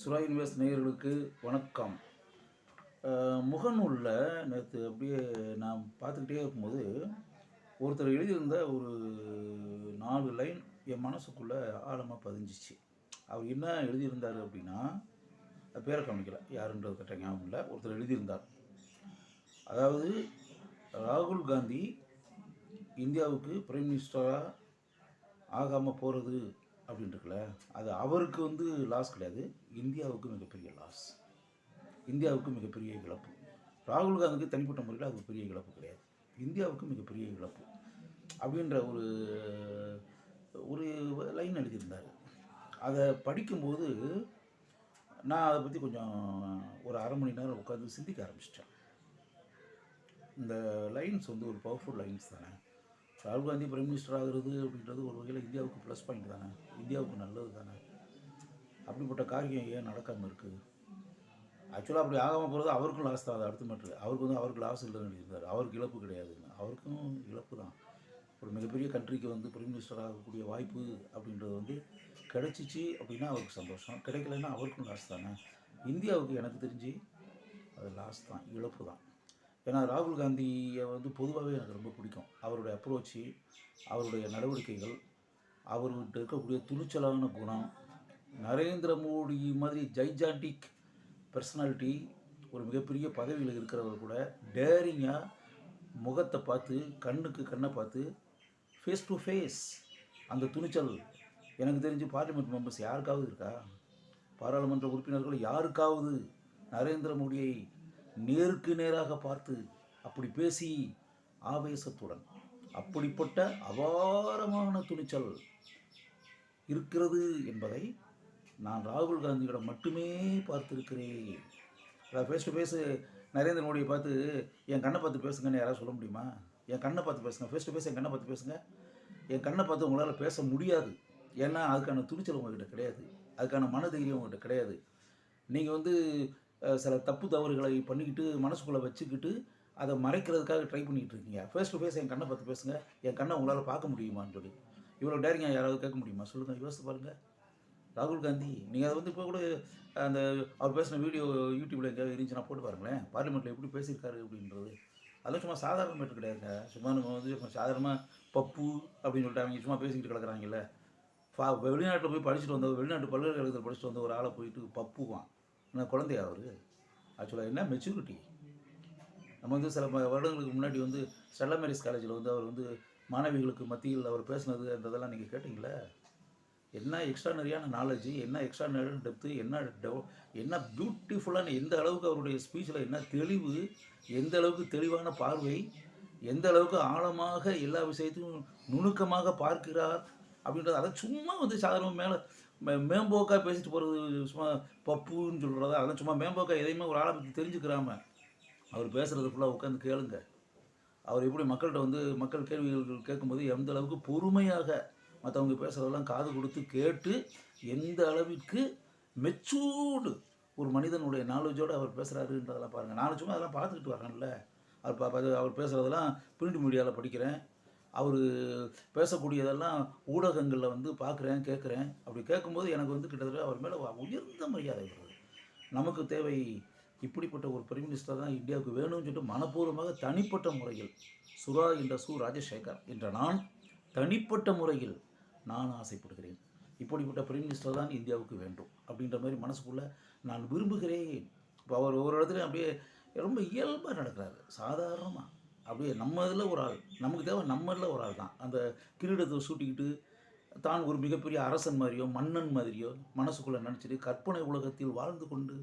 சுரா இன்வெஸ்ட் நேயர்களுக்கு வணக்கம். முகநூலில் நேற்று அப்படியே நான் பார்த்துக்கிட்டே இருக்கும்போது ஒருத்தர் எழுதியிருந்த ஒரு நாலு லைன் என் மனசுக்குள்ளே ஆழமாக பதிஞ்சிச்சு. அவர் என்ன எழுதியிருந்தார் அப்படின்னா பேரை காமிக்கல யாருன்றது கட்ட ஞாபகம் இல்லை. ஒருத்தர் எழுதியிருந்தார். அதாவது ராகுல் காந்தி இந்தியாவுக்கு பிரைம் மினிஸ்டராக ஆகாமல் போகிறது அப்படின்னு இருக்குல்ல அது அவருக்கு வந்து லாஸ் கிடையாது. இந்தியாவுக்கு மிகப்பெரிய லாஸ் இந்தியாவுக்கு மிகப்பெரிய இழப்பு. ராகுல் காந்திக்கு தனிப்பட்ட முறையில் அது ஒரு பெரிய இழப்பு கிடையாது. இந்தியாவுக்கு மிகப்பெரிய இழப்பு. அப்படின்ற ஒரு ஒரு லைன் எழுதியிருந்தார். அதை படிக்கும்போது நான் அதை பற்றி கொஞ்சம் ஒரு அரை மணி நேரம் உட்காந்து சிந்திக்க ஆரம்பிச்சிட்டேன். இந்த லைன்ஸ் வந்து ஒரு பவர்ஃபுல் லைன்ஸ் தானே? ராகுல் காந்தி பிரைம் மினிஸ்டர் ஆகிறது அப்படின்றது ஒரு வகையில் இந்தியாவுக்கு ப்ளஸ் பாயிண்ட் தானே. இந்தியாவுக்கு நல்லது தானே. அப்படிப்பட்ட காரியம் ஏன் நடக்காமல் இருக்குது ஆக்சுவலாக அப்படி ஆகாமல் போகிறது அவருக்கும் லாஸ் தான். அது அடுத்த மேட்ரு அவருக்கு வந்து அவருக்கு லாஸ் இல்லைன்னு இருந்தார் அவருக்கு இழப்பு கிடையாது அவருக்கும் இழப்பு தான். ஒரு மிகப்பெரிய கண்ட்ரிக்கு வந்து பிரைம் மினிஸ்டர் ஆகக்கூடிய வாய்ப்பு அப்படின்றது வந்து கிடைச்சிச்சு அப்படின்னா அவருக்கு சந்தோஷம். கிடைக்கலன்னா அவருக்கும் லாஸ் தானே. இந்தியாவுக்கு எனக்கு தெரிஞ்சு அது லாஸ் தான். இழப்பு தான். ஏன்னா ராகுல் காந்தியை வந்து பொதுவாகவே எனக்கு ரொம்ப பிடிக்கும். அவருடைய அப்ரோச்சு அவருடைய நடவடிக்கைகள் அவர்கிட்ட இருக்கக்கூடிய துணிச்சலான குணம் நரேந்திர மோடி மாதிரி ஜைஜாண்டிக் பர்சனாலிட்டி ஒரு மிகப்பெரிய பதவியில் இருக்கிறவர் கூட டேரிங்காக முகத்தை பார்த்து கண்ணுக்கு கண்ணை பார்த்து ஃபேஸ் டு ஃபேஸ் அந்த துணிச்சல். எனக்கு தெரிஞ்சு பார்லிமெண்ட் மெம்பர்ஸ் யாருக்காவது இருக்கா? பாராளுமன்ற உறுப்பினர்கள் யாருக்காவது நரேந்திர மோடியை நேருக்கு நேராக பார்த்து அப்படி பேசி ஆவேசத்துடன் அப்படிப்பட்ட அபாரமான துணிச்சல் இருக்கிறது என்பதை நான் ராகுல் காந்தியிடம் மட்டுமே பார்த்துருக்கிறேன். அதாவது ஃபேஸ் டு ஃபேஸு நரேந்திர மோடியை பார்த்து என் கண்ணை பார்த்து பேசுங்கன்னு யாராவது சொல்ல முடியுமா? என் கண்ணை பார்த்து பேசுங்க ஃபேஸ் டு ஃபேஸ் என் கண்ணை பார்த்து பேசுங்க. என் கண்ணை பார்த்து உங்களால் பேச முடியாது. ஏன்னா அதுக்கான துணிச்சல் உங்ககிட்ட கிடையாது. அதுக்கான மனதைரியம் உங்கள்கிட்ட கிடையாது. நீங்கள் வந்து சில தப்பு தவறுகளை பண்ணிக்கிட்டு மனசுக்குள்ளே வச்சுக்கிட்டு அதை மறைக்கிறதுக்காக ட்ரை பண்ணிக்கிட்டு இருக்கீங்க. ஃபேஸ் டு ஃபேஸ் என் கண்ணை பார்த்து பேசுங்க. என் கண்ணை உங்களால் பார்க்க முடியுமான்னு சொல்லி. இவ்வளோ டேரிங்காக யாராவது கேட்க முடியுமா? சொல்லுங்கள் யோசித்து பாருங்கள் ராகுல் காந்தி நீங்கள் அதை வந்து இப்போ கூட அந்த அவர் பேசின வீடியோ யூடியூப்பில் எங்கேயாவது இருந்துச்சுன்னா போட்டு பாருங்களேன். பார்லிமெண்ட்டில் எப்படி பேசியிருக்காரு அப்படின்றது. அதெல்லாம் சும்மா சாதாரண மேட்டு கிடையாதுங்க. சும்மா நம்ம வந்து சாதாரணமாக பப்பு அப்படின்னு சொல்லிட்டு அவங்க சும்மா பேசிக்கிட்டு கிடக்குறாங்கல்ல. ஃபா வெளிநாட்டில் போய் படிச்சுட்டு வந்த வெளிநாட்டு பல்கலைக்கழகத்தில் படிச்சுட்டு வந்த ஒரு ஆளை போயிட்டு பப்புவான். என்ன குழந்தையா அவர்? ஆக்சுவலாக என்ன மெச்சூரிட்டி நம்ம வந்து சில வருடங்களுக்கு முன்னாடி வந்து ஸ்டெல்லா மேரிஸ் காலேஜில் வந்து அவர் வந்து மாணவிகளுக்கு மத்தியில் அவர் பேசுனது அந்த இதெல்லாம் நீங்கள் கேட்டிங்களே? என்ன எக்ஸ்ட்ரானரியான நாலேஜ் என்ன எக்ஸ்ட்ரானரியான டெப்த்து என்ன டெவ என்ன பியூட்டிஃபுல்லான எந்த அளவுக்கு அவருடைய ஸ்பீச்சில் என்ன தெளிவு எந்த அளவுக்கு தெளிவான பார்வை எந்த அளவுக்கு ஆழமாக எல்லா விஷயத்தையும் நுணுக்கமாக பார்க்கிறார் அப்படின்றது அதை சும்மா வந்து சாதாரண மேலே மேம்போக்காக பேசிட்டு போகிறது சும்மா பப்புன்னு சொல்கிறதா அதெல்லாம் சும்மா மேம்போக்கா எதையுமே ஒரு ஆளை பற்றி தெரிஞ்சுக்கிறாம அவர் பேசுகிறது ஃபுல்லாக உட்காந்து கேளுங்க. அவர் எப்படி மக்கள்கிட்ட வந்து மக்கள் கேள்விகள் கேட்கும்போது எந்த அளவுக்கு பொறுமையாக மற்றவங்க பேசுகிறதெல்லாம் காது கொடுத்து கேட்டு எந்த அளவிற்கு மெச்சூர்டு ஒரு மனிதனுடைய நாலேஜோடு அவர் பேசுகிறாருன்றதெல்லாம் பாருங்கள் நாலேஜுமே சும்மா அதெல்லாம் பார்த்துக்கிட்டு வரேன்ல. அவர் பா பா- அவர் பேசுகிறதெல்லாம் பிரிண்ட் மீடியாவில் படிக்கிறேன். அவர் பேசக்கூடியதெல்லாம் ஊடகங்களில் வந்து பார்க்குறேன் கேட்குறேன் அப்படி கேட்கும்போது எனக்கு வந்து கிட்டத்தட்ட அவர் மேலே உயர்ந்த மரியாதை வருது. நமக்கு தேவை இப்படிப்பட்ட ஒரு பிரைம் மினிஸ்டர் தான் இந்தியாவுக்கு வேணும்னு சொல்லிட்டு மனப்பூர்வமாக தனிப்பட்ட முறையில் சுரா என்ற சு ராஜசேகர் என்ற நான் தனிப்பட்ட முறையில் நான் ஆசைப்படுகிறேன். இப்படிப்பட்ட பிரைம் மினிஸ்டர் தான் இந்தியாவுக்கு வேண்டும் அப்படின்ற மாதிரி மனசுக்குள்ளே நான் விரும்புகிறேன். இப்போ அவர் ஒரு இடத்துல அப்படியே ரொம்ப இயல்பாக நடக்கிறாரு. சாதாரணமாக அப்படியே நம்ம இதில் ஒரு ஆள் நமக்கு தேவை நம்மளில் ஒரு ஆள் தான். அந்த கிரீடத்தை சூட்டிக்கிட்டு தான் ஒரு மிகப்பெரிய அரசன் மாதிரியோ மன்னன் மாதிரியோ மனசுக்குள்ளே நினச்சிட்டு கற்பனை உலகத்தில் வாழ்ந்து கொண்டு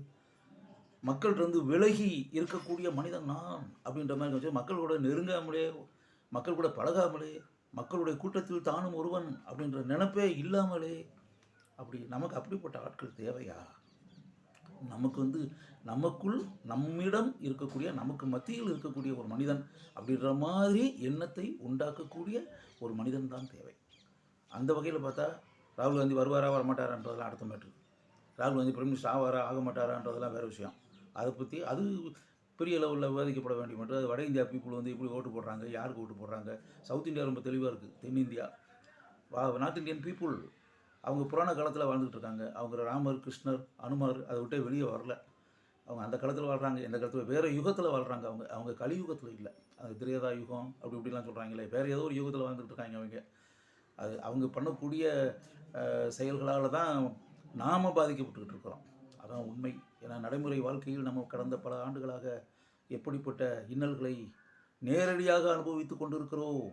மக்கள்கிட்ட விலகி இருக்கக்கூடிய மனிதன் நான் அப்படின்ற மாதிரி கொஞ்சம் மக்கள் கூட நெருங்காமலே மக்கள் கூட பழகாமலே மக்களுடைய கூட்டத்தில் தானும் ஒருவன் அப்படின்ற நினப்பே இல்லாமலே அப்படி நமக்கு அப்படிப்பட்ட ஆட்கள் தேவையா? நமக்கு வந்து நமக்குள் நம்மிடம் இருக்கக்கூடிய நமக்கு மத்தியில் இருக்கக்கூடிய ஒரு மனிதன் அப்படின்ற மாதிரி எண்ணத்தை உண்டாக்கக்கூடிய ஒரு மனிதன் தான் தேவை. அந்த வகையில் பார்த்தா ராகுல் காந்தி வருவாரா வரமாட்டாரான்றதெல்லாம் அடுத்த மேட்ரு ராகுல் காந்தி பிரைம் மினிஸ்டர் ஆவாரா ஆக மாட்டாரான்றதெல்லாம் வேறு விஷயம். அதை பற்றி அது பெரிய லெவலில் விவாதிக்கப்பட வேண்டிய மட்டும் அது வட இந்தியா பீப்புள் வந்து இப்படி ஓட்டு போடுறாங்க யாருக்கு ஓட்டு போடுறாங்க? சவுத் இந்தியா ரொம்ப தெளிவாக இருக்குது தென்னிந்தியா. வா நார்த் இந்தியன் பீப்புள் அவங்க புராண காலத்தில் வாழ்ந்துகிட்டு இருக்காங்க அவங்க ராமர் கிருஷ்ணர் அனுமார் அதை விட்டே வெளியே வரல. அவங்க அந்த காலத்தில் வாழ்கிறாங்க இந்த காலத்தில் வேறு யுகத்தில் வாழ்கிறாங்க அவங்க. அவங்க கலியுகத்தில் இல்லை. அது திரேதா யுகம் அப்படி இப்படிலாம் சொல்கிறாங்களே வேறு ஏதோ ஒரு யுகத்தில் வாழ்ந்துட்டு இருக்காங்க அவங்க. அது அவங்க பண்ணக்கூடிய செயல்களால் தான் நாம் பாதிக்கப்பட்டுக்கிட்டு இருக்கிறோம் அதான் உண்மை. ஏன்னா நடைமுறை வாழ்க்கையில் நம்ம கடந்த பல ஆண்டுகளாக எப்படிப்பட்ட இன்னல்களை நேரடியாக அனுபவித்து கொண்டிருக்கிறோம்.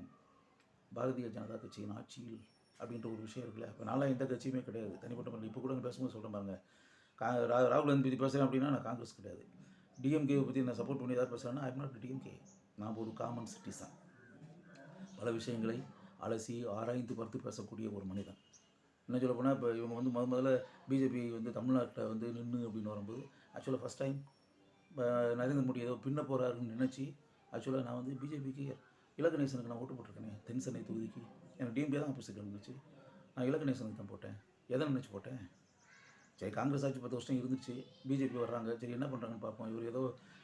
பாரதிய ஜனதா கட்சியின் ஆட்சியில் அப்படின்ற ஒரு விஷயம் இருக்குல்ல. இப்போ நான்லாம் எந்த கட்சியுமே கிடையாது. தனிப்பட்ட முறையில் இப்போ கூட பேசும்போது சொல்கிறேன் பாருங்க. கா ரா- ராகுல் காந்தி பற்றி பேசுகிறேன் அப்படின்னா நான் காங்கிரஸ் கிடையாது. டிஎம்கே பற்றி நான் சப்போர்ட் பண்ணி ஏதாவது பேசுகிறேன்னா ஐம் நாட் டிஎம்கே நான் ஒரு காமன் சிட்டிசன் பல விஷயங்களை அலசி ஆராய்ந்து பார்த்து பேசக்கூடிய ஒரு மனிதன். என்ன சொல்ல போனால் இப்போ இவங்க வந்து முத முதல்ல பிஜேபி வந்து தமிழ்நாட்டில் வந்து நின்று அப்படின்னு வரும்போது ஆக்சுவலாக ஃபஸ்ட் டைம் நரேந்திர மோடி ஏதோ பின்ன போகிறாருன்னு நினச்சி ஆக்சுவலாக நான் வந்து பிஜேபிக்கு இலகணேசனுக்கு நான் ஓட்டு போட்டிருக்கேனே தென் சென்னை தொகுதிக்கு. எனக்கு டிஎம்கே தான் ஆப்போசிட் இருந்துச்சு நான் இலகணேசனுக்கு தான் போட்டேன். எதை நினச்சி போட்டேன்? சரி காங்கிரஸ் ஆட்சி பத்து வருஷம் இருந்துச்சு. பிஜேபி வர்றாங்க. சரி என்ன பண்ணுறாங்கன்னு பார்ப்போம். இவர் ஏதோ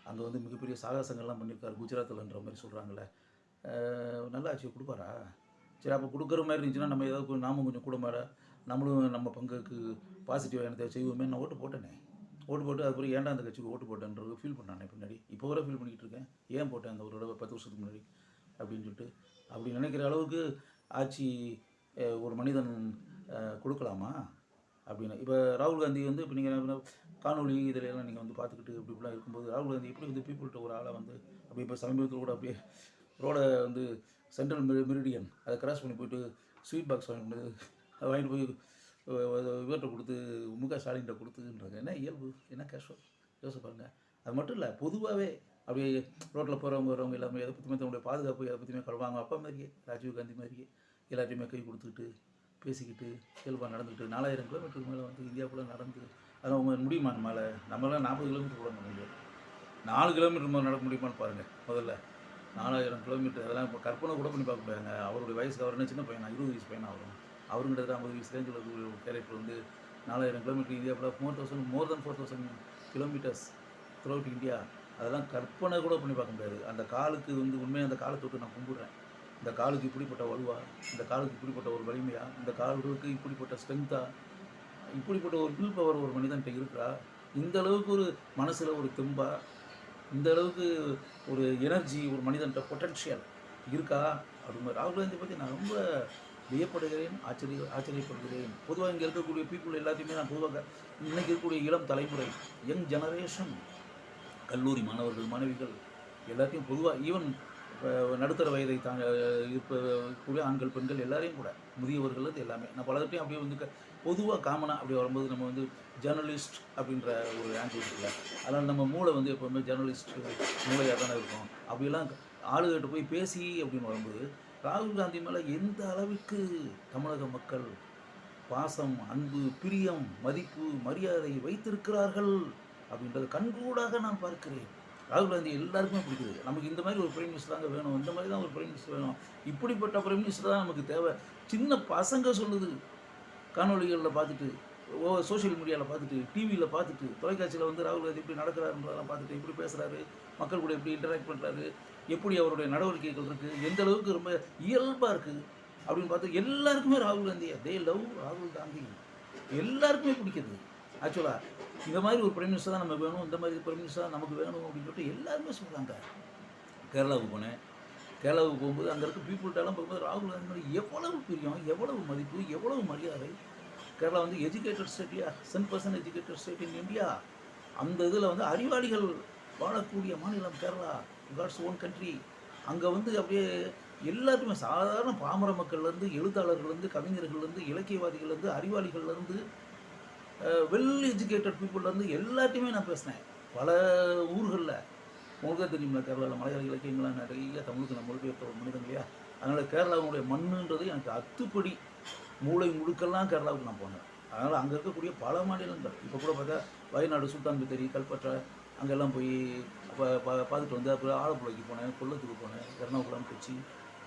அங்கே வந்து மிகப்பெரிய சாகசங்கள்லாம் பண்ணியிருக்காரு. குஜராத்தில்ன்ற மாதிரி சொல்கிறாங்களே நல்ல ஆட்சியை கொடுப்பாரா? சரி அப்போ கொடுக்குற மாதிரி இருந்துச்சுன்னா நம்ம ஏதாவது நாமும் கொஞ்சம் கூட மேல நம்மளும் நம்ம பங்குக்கு பாசிட்டிவாக என்னத்தை செய்வோமே? நான் ஓட்டு போட்டேனே. ஓட்டு போட்டு அதுக்கப்புறம் ஏன்டா அந்த கட்சிக்கு ஓட்டு போட்டேன்றது ஃபீல் பண்ணானே பின்னாடி. இப்போ வரை ஃபீல் பண்ணிகிட்டு இருக்கேன். ஏன் போட்டேன் அந்த ஒரு தடவை பத்து வருஷத்துக்கு முன்னாடி? அப்படின்னு சொல்லிட்டு. அப்படி நினைக்கிற அளவுக்கு ஆட்சி ஒரு மனிதன் கொடுக்கலாமா? அப்படின்னு. இப்போ ராகுல் காந்தி வந்து இப்போ நீங்கள் காணொலி இதில் எல்லாம் நீங்கள் வந்து பார்த்துக்கிட்டு இப்படி இப்படிலாம் இருக்கும்போது ராகுல் காந்தி எப்படி வந்து பீப்புள்கிட்ட ஒரு ஆளாக வந்து அப்படி இப்போ சமீபத்தில் கூட அப்படியே ரோடை வந்து சென்ட்ரல் மெரி மெரிடியன் அதை கிராஸ் பண்ணி போயிட்டு ஸ்வீட் பாக்ஸ் வாங்கிட்டு அதை வாங்கிட்டு போய் இவர்கிட்ட கொடுத்து முக ஸ்டாலின்கிட்ட கொடுத்துன்றாங்க. என்ன இயல்பு? என்ன கேஷுவல் யோசிச்சு பாருங்கள் அது மட்டும் இல்லை பொதுவாகவே அப்படியே ரோட்டில் போகிறவங்க வரவங்க எல்லாமே எதை பற்றியுமே தன்னுடைய பாதுகாப்பு எதை பற்றியுமே கழுவாங்க அப்பா மாதிரியே ராஜீவ் காந்தி மாதிரியே எல்லாத்தையுமே கை கொடுத்துக்கிட்டு பேசிக்கிட்டு இயல்பாக நடந்துக்கிட்டு நாலாயிரம் கிலோமீட்டருக்கு மேலே வந்து இந்தியாவுக்குள்ளே நடந்து அது அவங்க முடியுமா நம்மளால்? நம்மளால் நாற்பது கிலோமீட்டர் கூட நடக்க முடியாது. நாலு கிலோமீட்டர் மேலே நடக்க முடியுமான்னு பாருங்கள் முதல்ல. நாலாயிரம் கிலோமீட்டர் அதெல்லாம் இப்போ கற்பனை கூட பண்ணி பார்க்க முடியாதுங்க. அவருடைய வயசுக்கு அவர் என்ன சின்ன பையனா? இருபது வயசு பையனாக வரும் அவருங்கிட்ட ஐம்பது வயசு ரேஞ்சில் ஒரு கேரக்டர் வந்து நாலாயிரம் கிலோமீட்டர் இந்தியாவில் four thousand more then four thousand kilometres throughout India அதெல்லாம் கற்பனை கூட பண்ணி பார்க்க முடியாது. அந்த காலுக்கு வந்து உண்மையாக அந்த காலை தொட்டு நான் கும்பிடுறேன். இந்த காலுக்கு இப்படிப்பட்ட வலுவா? இந்த காலுக்கு இப்படிப்பட்ட ஒரு வலிமையா? இந்த காலுக்கு இப்படிப்பட்ட ஸ்ட்ரென்த்தா இப்படிப்பட்ட ஒரு வில் பவர் ஒரு மனிதன்கிட்ட இருக்கிறா? இந்த அளவுக்கு ஒரு மனசில் ஒரு தெம்பா? இந்த அளவுக்கு ஒரு எனர்ஜி ஒரு மனிதன்கிட்ட பொட்டன்ஷியல் இருக்கா? அப்படின்னு ராகுல் காந்தி பற்றி நான் ரொம்ப வியப்படுகிறேன் ஆச்சரிய ஆச்சரியப்படுகிறேன். பொதுவாக இங்கே இருக்கக்கூடிய பீப்புள் எல்லாத்தையுமே நான் பொதுவாக இன்றைக்கி இருக்கக்கூடிய இளம் தலைமுறை யங் ஜெனரேஷன் கல்லூரி மாணவர்கள் மாணவிகள் எல்லாத்தையும் பொதுவாக ஈவன் நடுத்தர வயதை தாங்க இருக்கக்கூடிய கூடிய ஆண்கள் பெண்கள் எல்லாரையும் கூட முதியவர்கள் அது எல்லாமே. நான் பலர்கிட்டையும் அப்படியே வந்து பொதுவாக காமனாக அப்படி வரும்போது நம்ம வந்து ஜேர்னலிஸ்ட் அப்படின்ற ஒரு ஆங்கிள் இருக்குல்ல. அதனால் நம்ம மூளை வந்து எப்போவுமே ஜேர்னலிஸ்ட் மூளையாக தானே இருக்கும். அப்படியெல்லாம் ஆளுகிட்ட போய் பேசி அப்படின்னு வரும்போது ராகுல் காந்தி மேலே எந்த அளவுக்கு தமிழக மக்கள் பாசம் அன்பு பிரியம் மதிப்பு மரியாதை வைத்திருக்கிறார்கள்? அப்படின்றத கண்கூடாக நான் பார்க்கிறேன். ராகுல் காந்தி எல்லாருக்குமே பிடிக்குது. நமக்கு இந்த மாதிரி ஒரு பிரைம் மினிஸ்டர் தாங்க வேணும். இந்த மாதிரி தான் ஒரு பிரைம் மினிஸ்டர் வேணும். இப்படிப்பட்ட பிரைம் மினிஸ்டர் தான் நமக்கு தேவை. சின்ன பசங்க சொல்லுது. காணொலிகளில் பார்த்துட்டு ஓ சோஷியல் மீடியாவில் பார்த்துட்டு டிவியில் பார்த்துட்டு தொலைக்காட்சியில் வந்து ராகுல் காந்தி எப்படி நடக்கிறாருன்றதெல்லாம் பார்த்துட்டு எப்படி பேசுகிறாரு மக்கள் கூட எப்படி இன்டராக்ட் பண்ணுறாரு எப்படி அவருடைய நடவடிக்கைகள் இருக்குது எந்த அளவுக்கு ரொம்ப இயல்பாக இருக்குது அப்படின்னு பார்த்து எல்லாருக்குமே ராகுல் காந்தியா தே லவ் ராகுல் காந்தி. எல்லாருக்குமே பிடிக்குது. ஆக்சுவலாக இந்த மாதிரி ஒரு பிரைம் மினிஸ்டர் தான் நம்ம வேணும் இந்த மாதிரி பிரைம் மினிஸ்டர் தான் நமக்கு வேணும் அப்படின்னு சொல்லிட்டு எல்லாருமே சொல்கிறாங்க கேரளாவுக்கு போனேன். கேரளாவுக்கு போகும்போது அங்கே இருக்க பீப்புள்கிட்டலாம் போகும்போது ராகுல் காந்தி எவ்வளவு பிரியம் எவ்வளவு மதிப்பு எவ்வளவு மரியாதை. கேரளா வந்து educated ஸ்டேட்லையா cent percent educated state in India அந்த இதில் வந்து அறிவாளிகள் வாழக்கூடிய மாநிலம் கேரளா காட்ஸ் ஓன் கண்ட்ரி அங்கே வந்து அப்படியே எல்லாருக்குமே சாதாரண பாமர மக்கள்லேருந்து எழுத்தாளர்கள்லேருந்து கவிஞர்கள்லேருந்து இலக்கியவாதிகள்லேருந்து அறிவாளிகள்லேருந்து வெல் எஜுகேட்டட் பீப்புள்லேருந்து எல்லாத்தையுமே நான் பேசினேன். பல ஊர்களில். உங்களுக்கு தான் தெரியுமில்ல கேரளாவில் மலையாள இலக்கியங்கள்லாம் நிறைய தமிழுக்கு நம்ம மொழிபெயர்த்த ஒரு மனிதன் இல்லையா? அதனால் கேரளாவுடைய மண்ணுன்றது எனக்கு அத்துப்படி மூளை முழுக்கெல்லாம் கேரளாவுக்கு நான் போனேன். அதனால் அங்கே இருக்கக்கூடிய பல மாநிலங்கள். இப்போ கூட பார்த்தா வயநாடு சுல்தான் பித்தரி கல்பற்றா அங்கெல்லாம் போய் பா பா- பார்த்துட்டு வந்து அப்புறம் ஆலப்புழைக்கு போனேன் கொல்லத்துக்கு போனேன் எர்ணாகுளம் கொச்சி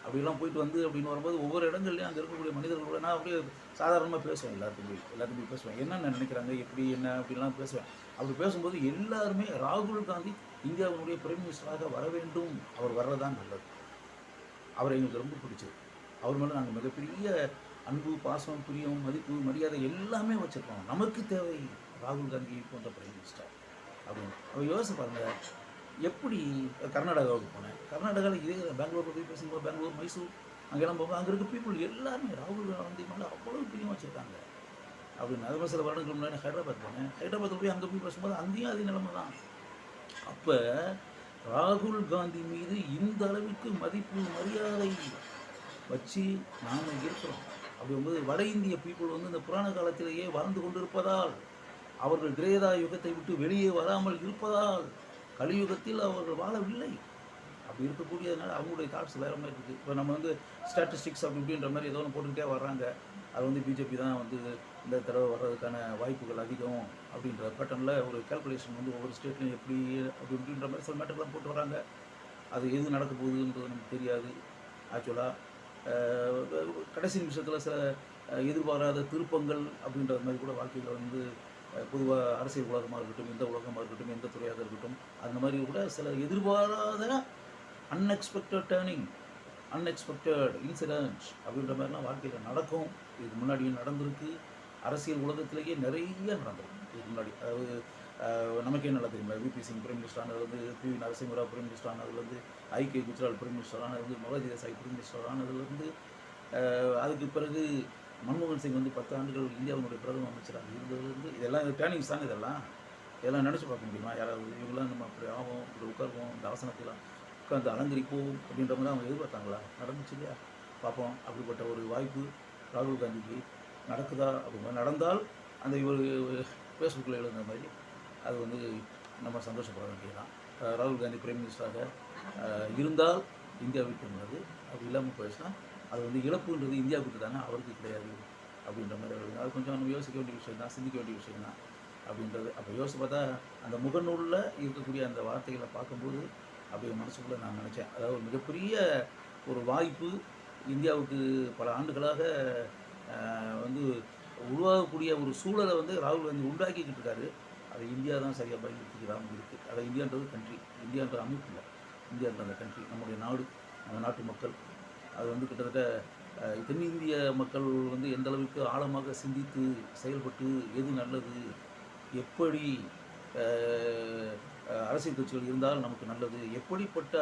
அப்படிலாம் போயிட்டு வந்து அப்படின்னு வரும்போது ஒவ்வொரு இடங்கள்லையும் அங்கே இருக்கக்கூடிய மனிதர்களோட நான் அப்படியே சாதாரணமாக பேசுவேன் எல்லாத்துக்கும் போய் எல்லாத்துக்கும் பேசுவேன். என்னென்ன நினைக்கிறாங்க எப்படி என்ன அப்படிலாம் பேசுவேன். அப்படி பேசும்போது எல்லாருமே ராகுல் காந்தி இந்தியாவினுடைய பிரைம் மினிஸ்டராக வர வேண்டும். அவர் வர்றதான் நல்லது. அவரை எங்களுக்கு ரொம்ப பிடிச்சது. அவர் மேலே நாங்கள் மிகப்பெரிய அன்பு பாசம் பிரியம் மதிப்பு மரியாதை எல்லாமே வச்சுருக்கோம். நமக்கு தேவை ராகுல் காந்தி போன்ற பிரைம் மினிஸ்டர் அப்படின்னு. அவர் யோசிப்பாருங்க எப்படி கர்நாடகாவுக்கு போனேன்? கர்நாடகாவில் இதே பெங்களூர் போய் பேசும்போது பெங்களூர் மைசூர் அங்கெல்லாம் போகும்போது அங்கே இருக்க பீப்புள் எல்லாருமே ராகுல் காந்தி மேலே அவ்வளோ பிரியம் வச்சுருக்காங்க. அப்படின்னு அது சில வருடங்களுக்கு முன்னாடி ஹைதராபாத் போனேன். ஹைதராபாத்தில் போய் அங்கே போய் பேசும்போது அங்கேயும் அதே நிலைமை தான். அப்போ ராகுல் காந்தி மீது இந்த அளவுக்கு மதிப்பு மரியாதை வச்சு நாம் இருக்கிறோம். அப்படிங்கும்போது வட இந்திய பீப்புள் வந்து இந்த புராண காலத்திலேயே வளர்ந்து கொண்டிருப்பதால் அவர்கள் திரேதா யுகத்தை விட்டு வெளியே வராமல் இருப்பதால் கலியுகத்தில் அவர்கள் வாழவில்லை. அப்படி இருக்கக்கூடியதுனால அவங்களுடைய தாட்ஸ் வேறு மாதிரி இருக்குது இப்போ நம்ம வந்து ஸ்டாட்டிஸ்டிக்ஸ் அப்படி இப்படின்ற மாதிரி ஏதோ ஒன்று போட்டுக்கிட்டே வர்றாங்க. அது வந்து பிஜேபி தான் வந்து இந்த தடவை வர்றதுக்கான வாய்ப்புகள் அதிகம் அப்படின்ற பேட்டர்னில் ஒரு கால்குலேஷன் வந்து ஒவ்வொரு ஸ்டேட்லையும் எப்படி அப்படி இப்படின்ற மாதிரி சில மேட்டர்லாம் போட்டு வராங்க அது எது நடக்க போகுதுன்றது நமக்கு தெரியாது. ஆக்சுவலாக கடைசி நிமிஷத்தில் சில எதிர்பாராத திருப்பங்கள் அப்படின்ற மாதிரி கூட வாழ்க்கையில் வந்து பொதுவாக அரசியல் உலகமாக இருக்கட்டும் எந்த உலகமாக இருக்கட்டும் எந்த துறையாக இருக்கட்டும் அந்த மாதிரி கூட சில எதிர்பாராத அன்எக்ஸ்பெக்டட் டேர்னிங் அன்எக்ஸ்பெக்டட் இன்சிடென்ட் அப்படின்ற மாதிரிலாம் வாழ்க்கையில் நடக்கும். இதுக்கு முன்னாடியும் நடந்திருக்கு. அரசியல் உலகத்திலேயே நிறைய நடந்திருக்கு. இதுக்கு முன்னாடி. அதாவது நமக்கே நல்லா தெரியுமா V P Singh prime minister ஆனதுலேருந்து P V Narasimharao prime minister ஆனதுலேருந்து I K Gujral prime minister ஆனதுலேருந்து Morarji Desai prime minister ஆனதுலேருந்து அதுக்கு பிறகு மன்மோகன் சிங் வந்து பத்து ஆண்டுகள் இந்தியாவினுடைய பிரதம அமைச்சராக இருந்ததுலேருந்து இதெல்லாம் டேர்னிங்ஸ் தாங்க இதெல்லாம்? இதெல்லாம் நினச்சி பார்க்க முடியுமா? யாராவது இவங்களாம் நம்ம அப்படி ஆகும் இப்படி உட்காருவோம் இந்த ஆசனத்தில் உட்காந்து அலங்கரிப்போம் அப்படின்ற மாதிரி அவங்க எதிர்பார்த்தாங்களா? நடந்துச்சு இல்லையா? பார்ப்போம். அப்படிப்பட்ட ஒரு வாய்ப்பு ராகுல் காந்திக்கு நடக்குதா? அப்படிங்கிற நடந்தால் அந்த இவர் ஃபேஸ்புக்கில் எழுதுன மாதிரி அது வந்து நம்ம சந்தோஷப்பட வேண்டியதுதான். ராகுல் காந்தி பிரைம் மினிஸ்டராக இருந்தால் இந்தியா விட்டு இருந்தது அப்படி இல்லாமல் போயிடுச்சுன்னா அது வந்து இழப்புன்றது இந்தியாவுக்கு தானே அவருக்கு கிடையாது அப்படின்ற மாதிரி வருது அது கொஞ்சம் நம்ம யோசிக்க வேண்டிய விஷயம் தான் சிந்திக்க வேண்டிய விஷயம் தான் அப்படின்றது. அப்போ யோசிச்சு பார்த்தா அந்த முகநூலில் இருக்கக்கூடிய அந்த வார்த்தைகளை பார்க்கும்போது அப்படி மனசுக்குள்ளே நான் நினச்சேன். அதாவது ஒரு மிகப்பெரிய ஒரு வாய்ப்பு இந்தியாவுக்கு பல ஆண்டுகளாக வந்து உருவாகக்கூடிய ஒரு சூழலை வந்து ராகுல் காந்தி உண்டாக்கிக்கிட்டு இருக்காரு. அதை இந்தியா தான் சரியாக பயன்படுத்திக்கிறாமல் இருக்குது அதை இந்தியான்றது கண்ட்ரி இந்தியான்ற அமைப்பு இல்லை. இந்தியான்ற அந்த கண்ட்ரி நம்முடைய நாடு நம்ம நாட்டு மக்கள். அது வந்து கிட்டத்தட்ட தென்னிந்திய மக்கள் வந்து எந்த அளவுக்கு ஆழமாக சிந்தித்து செயல்பட்டு எது நல்லது எப்படி அரசியல் கட்சிகள் இருந்தால் நமக்கு நல்லது எப்படிப்பட்ட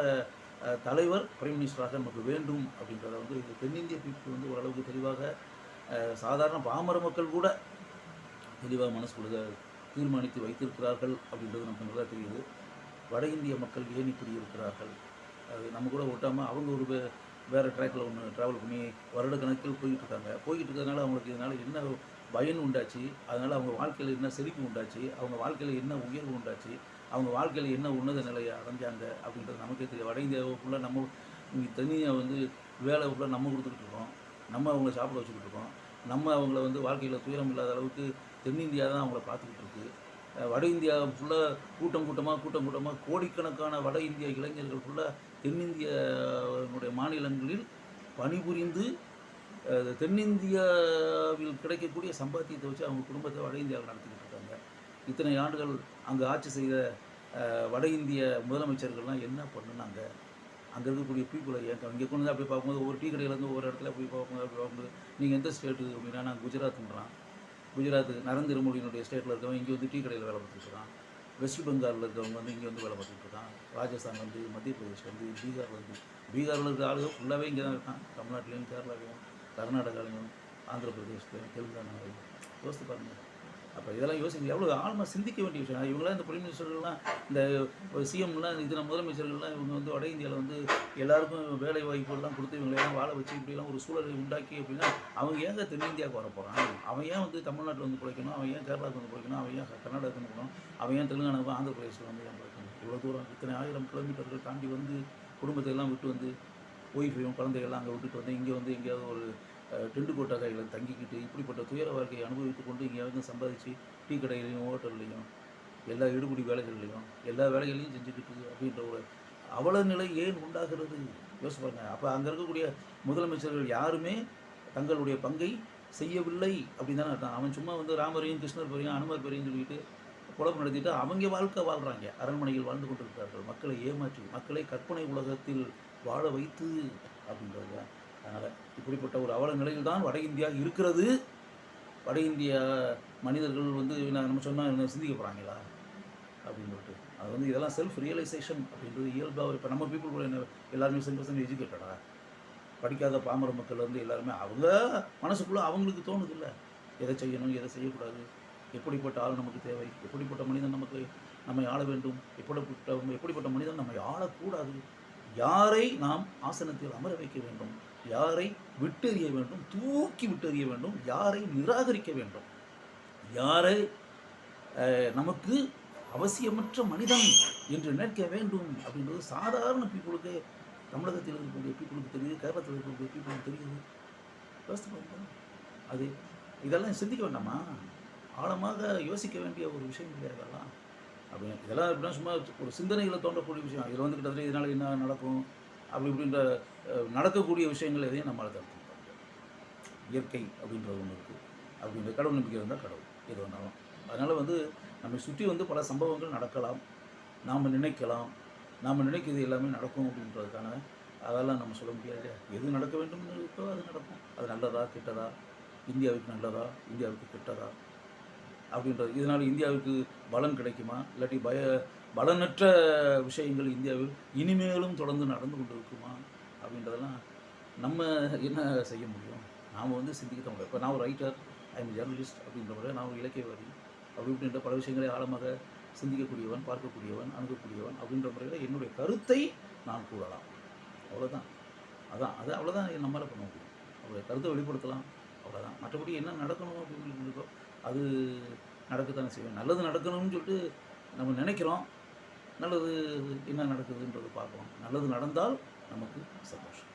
தலைவர் பிரைம் மினிஸ்டராக நமக்கு வேண்டும் அப்படின்றத வந்து இது தென்னிந்திய பீப்புள் வந்து ஓரளவுக்கு தெளிவாக சாதாரண பாமர மக்கள் கூட தெளிவாக மனசுக்குள்ள தீர்மானித்து வைத்திருக்கிறார்கள் அப்படின்றது நமக்கு நல்லா தெரியுது. வட இந்திய மக்கள் ஏன் இப்படி இருக்கிறார்கள்? அது நம்ம கூட ஒட்டாமல் அவங்க ஒரு வேறு ட்ராக்கில் ஒன்று ட்ராவல் பண்ணி வருடக்கணக்கில் போய்கிட்டு இருக்காங்க போய்கிட்டு இருக்கிறதுனால அவங்களுக்கு இதனால் என்ன பயன் உண்டாச்சு? அதனால் அவங்க வாழ்க்கையில் என்ன செழிப்பு உண்டாச்சு? அவங்க வாழ்க்கையில் என்ன உயர்வு உண்டாச்சு? அவங்க வாழ்க்கையில் என்ன உன்னத நிலையை அடைஞ்சாங்க அப்படின்றது நமக்கே தெரியும். வட இந்தியாவை ஃபுல்லாக நம்ம தனியாக வந்து வேலை ஃபுல்லாக நம்ம கொடுத்துக்கிட்டு இருக்கோம். நம்ம அவங்கள சாப்பிட வச்சுக்கிட்டு இருக்கோம். நம்ம அவங்கள வந்து வாழ்க்கையில் துயரம் இல்லாத அளவுக்கு தென்னிந்தியா தான் அவங்கள பார்த்துக்கிட்டு இருக்கு. வட இந்தியா ஃபுல்லாக கூட்டம் கூட்டமாக கூட்டம் கூட்டமாக கோடிக்கணக்கான வட இந்திய இளைஞர்கள் ஃபுல்லாக தென்னிந்தியாவுடைய மாநிலங்களில் பணிபுரிந்து தென்னிந்தியாவில் கிடைக்கக்கூடிய சம்பாத்தியத்தை வச்சு அவங்க குடும்பத்தை வட இந்தியாவில் நடத்திக்கிட்டு இருக்காங்க. இத்தனை ஆண்டுகள் அங்கே ஆட்சி செய்த வட இந்திய முதலமைச்சர்கள்லாம் என்ன பண்ணுனாங்க? அங்கே இருக்கக்கூடிய பீப்புளை ஏன் இங்கே கொண்டு வந்து அப்படி பார்க்கும்போது ஒரு டீ கடையிலேருந்து ஒரு இடத்துல போய் பார்க்கும்போது அப்படி பார்க்கும்போது நீங்கள் எந்த ஸ்டேட்டு அப்படின்னா நான் குஜராத்துன்றான் குஜராத் நரேந்திர மோடியினுடைய ஸ்டேட்டில் இருக்கவன் இங்கே வந்து டீ கடையில் வேலை பார்த்துட்டு வெஸ்ட் பெங்காலில் இருக்கிறவங்க வந்து இங்கே வந்து வேலை பார்த்துட்டு இருக்கான் ராஜஸ்தான் வந்து மத்திய பிரதேஷ் வந்து பீகார் வந்து. பீகாரில் இருக்கிற ஆளுங்க ஃபுல்லாகவே இங்கே தான் இருக்கான் தமிழ்நாட்டிலையும் கேரளாவிலையும் கர்நாடகாலையும் ஆந்திர பிரதேசத்துலையும் தெலுங்கானாலையும். யோசித்து பாருங்கள் அப்போ இதெல்லாம் யோசிக்க எவ்வளோ ஆழமாக சிந்திக்க வேண்டிய விஷயம். இவங்களாம் இந்த பிரைம் மினிஸ்டர்கள்லாம் இந்த சிஎம்லாம் இத்தனை முதலமைச்சர்கள்லாம் இவங்க வந்து வட இந்தியாவில் வந்து எல்லாருக்கும் வேலை வாய்ப்புகள்லாம் கொடுத்து இவங்களெல்லாம் வாழ வச்சு இப்படிலாம் ஒரு சூழலை உண்டாக்கி அப்படின்னா அவங்க ஏங்க தென்னிந்தியாவுக்கு வர போகிறான் அவன் ஏன் வந்து தமிழ்நாட்டில் வந்து பிழைக்கணும்? அவன் ஏன் கேரளாவுக்கு வந்து பிழைக்கணும்? அவன் ஏன் கர்நாடகாவுக்கு வந்து போகணும் அவன் ஏன் தெலுங்கானாவுக்கு ஆந்திர பிரதேசத்தில் வந்து ஏன் பிழைக்கணும்? இவ்வளோ தூரம் இத்தனை ஆயிரம் கிலோமீட்டர்கள் தாண்டி வந்து குடும்பத்தை எல்லாம் விட்டு வந்து ஒய்ஃபையும் குழந்தைகள்லாம் அங்கே விட்டுட்டு வந்து இங்கே வந்து எங்கேயாவது ஒரு டெண்டு டென்ட் கோட்டா தங்கிக்கிட்டு இப்படிப்பட்ட துயர வாழ்க்கையை அனுபவித்து கொண்டு இங்கே சம்பாதிச்சு டீ கடையிலையும் ஹோட்டல்லையும் எல்லா இடுபடி வேலைகள்லையும் எல்லா வேலைகளையும் செஞ்சுக்கிட்டு அப்படின்ற ஒரு அவல நிலை ஏன் உண்டாகிறது? யோசிச்சு அப்போ அங்கே இருக்கக்கூடிய முதலமைச்சர்கள் யாருமே தங்களுடைய பங்கை செய்யவில்லை அப்படின்னு தானே அர்த்தம். அவன் சும்மா வந்து ராமரையும் கிருஷ்ணர் பெரியும் அனுமர் பெரியும் சொல்லிட்டு குழப்பம் நடத்திட்டு அவங்க வாழ்க்கை வாழ்கிறாங்க அரண்மனையில் வாழ்ந்து கொண்டிருக்கிறார்கள். மக்களை ஏமாற்றி மக்களை கற்பனை உலகத்தில் வாழ வைத்து அப்படின்றது அதனால் இப்படிப்பட்ட ஒரு அவல நிலையில் தான் வட இந்தியா இருக்கிறது. வட இந்திய மனிதர்கள் வந்து நான் நம்ம சொன்னால் சிந்திக்க போகிறாங்களா அப்படின்னு சொல்லிட்டு. அது வந்து இதெல்லாம் செல்ஃப் ரியலைசேஷன் அப்படின்றது இயல்பாக இப்போ நம்ம பீப்புள் கூட என்ன எல்லாருமே சென்ட் பர்சன்ட் எஜுகேட்டடா படிக்காத பாமர மக்கள் வந்து எல்லாருமே அவங்க மனசுக்குள்ளே அவங்களுக்கு தோணுது இல்லை எதை செய்யணும் எதை செய்யக்கூடாது? எப்படிப்பட்ட ஆள் நமக்கு தேவை? எப்படிப்பட்ட மனிதன் நமக்கு நம்மை ஆள வேண்டும்? எப்படிப்பட்ட எப்படிப்பட்ட மனிதன் நம்மை ஆளக்கூடாது? யாரை நாம் ஆசனத்தில் அமர வைக்க வேண்டும்? யாரை விட்டெறிய வேண்டும் தூக்கி விட்டெறிய வேண்டும் யாரை நிராகரிக்க வேண்டும். யாரை நமக்கு அவசியமற்ற மனிதன் என்று நினைக்க வேண்டும் அப்படின்றது சாதாரண பீப்புளுக்கு தமிழகத்தில் இருக்கக்கூடிய பீப்புளுக்கு தெரியுது கேரளத்தில் இருக்கக்கூடிய பீப்புளுக்கு தெரியுது. யோசித்து அது இதெல்லாம் சிந்திக்க வேண்டாமா? ஆழமாக யோசிக்க வேண்டிய ஒரு விஷயம் இல்லையா இதெல்லாம்? அப்படி இதெல்லாம் எப்படின்னா சும்மா ஒரு சிந்தனைகளை தோன்றக்கூடிய விஷயம். இதில் வந்து கிட்டத்தட்ட இதனால் என்ன நடக்கும்? அப்படி இப்படின்ற நடக்கக்கூடிய விஷயங்கள் எதையும் நம்மளால் தடுக்க முடியாது. இயற்கை அப்படின்றது ஒன்று இருக்குது அப்படின்ற கடவுள் நம்பிக்கை இருந்தால் கடவுள் எது வேணாலும் அதனால் வந்து நம்மை சுற்றி வந்து பல சம்பவங்கள் நடக்கலாம். நாம் நினைக்கலாம். நாம் நினைக்கிறது எல்லாமே நடக்கும் அப்படின்றதுக்கான அதெல்லாம் நம்ம சொல்ல முடியாது எது நடக்க வேண்டும் இருக்கோ அது நடக்கும். அது நல்லதா கெட்டதா? இந்தியாவுக்கு நல்லதா? இந்தியாவுக்கு கெட்டதா? அப்படின்றது இதனால் இந்தியாவுக்கு பலம் கிடைக்குமா? இல்லாட்டி பய பலனற்ற விஷயங்கள் இந்தியாவில் இனிமேலும் தொடர்ந்து நடந்து கொண்டு இருக்குமா அப்படின்றதெல்லாம் நம்ம என்ன செய்ய முடியும்? நாம் வந்து சிந்திக்க முடியும். இப்போ நான் ஒரு ரைட்டர் ஐம் ஜேர்னலிஸ்ட் அப்படின்ற முறை நான் ஒரு இலக்கியவாதி அப்படி இப்படின்ற பல விஷயங்களை ஆழமாக சிந்திக்கக்கூடியவன் பார்க்கக்கூடியவன் அணுகக்கூடியவன் அப்படின்ற முறையில் என்னுடைய கருத்தை நான் கூறலாம். அவ்வளோதான் அதான் அது அவ்வளோதான் நம்மளால் பண்ண முடியும். அவருடைய கருத்தை வெளிப்படுத்தலாம். அவ்வளோதான் மற்றபடி என்ன நடக்கணும் அப்படின்னு இருக்கோ அது நடக்கத்தானே செய்வேன் நல்லது நடக்கணும்னு சொல்லிட்டு நம்ம நினைக்கிறோம். நல்லது என்ன நடக்குதுன்றது பார்க்கலாம் நல்லது நடந்தால் நமக்கு சந்தோஷம்.